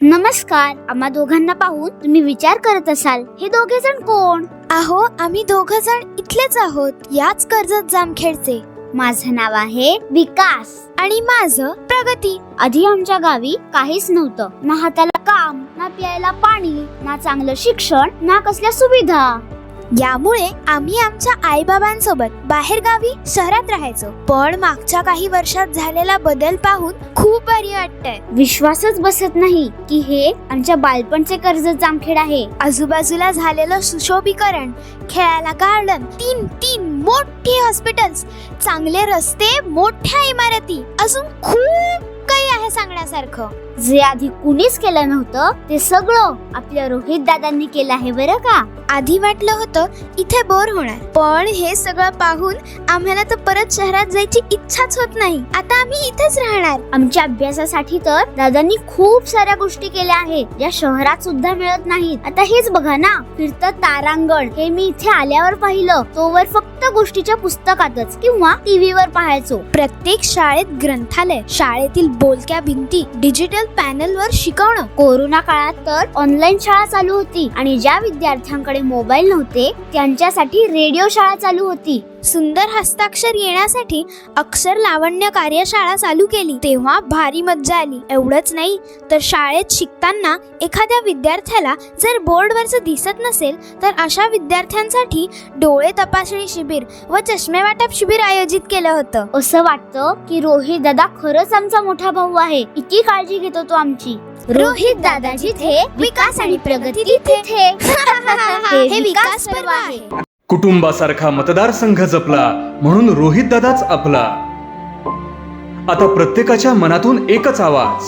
नमस्कार आम्हा दोघांना पाहून तुम्ही विचार करत असाल हे दोघे जण कोण? अहो आम्ही दोघ जण इथलेच आहोत याच कर्जत जामखेडचे. माझं नाव आहे विकास. आणि माझं प्रगती. आधी आमच्या गावी काहीच नव्हतं. ना हाताला काम ना प्यायला पाणी ना चांगलं शिक्षण ना कसल्या सुविधा. यामुळे आम्ही आमच्या आईबाबांसोबत बाहेर गावी शहरात राहायचो. पण मागच्या काही वर्षात झालेला बदल पाहून खूप भारी वाटतंय. विश्वासच बसत नाही की हे आमच्या बालपणचे कर्ज जामखेड आहे. आजूबाजूला झालेलं सुशोभीकरण खेळायला गार्डन तीन तीन मोठे हॉस्पिटल्स चांगले रस्ते मोठ्या इमारती अजून खूप काही आहे सांगण्यासारखं. जे आधी कुणीच केलं नव्हतं ते सगळं आपल्या रोहित दादांनी केलं आहे बरं का? आधी वाटलं होतं इथे बोर होणार. पण हे सगळं पाहून आम्हाला तर परत शहरात जायची इच्छाच होत नाही. आता आम्ही इथेच राहणार. आमच्या अभ्यासासाठी तर दादांनी खूप साऱ्या गोष्टी केल्या आहेत. ज्या शहरात सुद्धा मिळत नाहीत. आता हेच बघा ना. फिरतं तारांगण. हे मी इथे आल्यावर पाहिलं. तोवर फक्त गोष्टीच्या पुस्तकातच किंवा टीव्हीवर पाहायचो. प्रत्येक शाळेत ग्रंथालय शाळेतील बोलक्या भिंती डिजिटल पॅनल वर शिकवणं. कोरोना काळात तर ऑनलाईन शाळा चालू होती. आणि ज्या विद्यार्थ्यांकडे मोबाईल नव्हते त्यांच्यासाठी रेडिओ शाळा चालू होती. सुंदर हस्ताक्षर येण्यासाठी अक्षर लावण्य कार्यशाळा चालू केली. तेव्हा भारी मज्जा आली. एवढंच नाही तर शाळेत शिकताना एखाद्या विद्यार्थ्याला जर बोर्डवरचं दिसत नसेल तर अशा विद्यार्थ्यांसाठी डोळे तपासणी शिबिर व चष्मे वाटप शिबिर आयोजित केलं होतं. असं वाटतं की रोहित दादा खरंच आमचा मोठा भाऊ आहे. इतकी काळजी घेतो तो आमची. रोहित दादा जिथे विकास आणि प्रगती तिथे. हे विकास पर्व आहे. कुटुंबासारखा मतदारसंघ जपला म्हणून रोहित दादाच आपला. आता प्रत्येकाच्या मनातून एकच आवाज.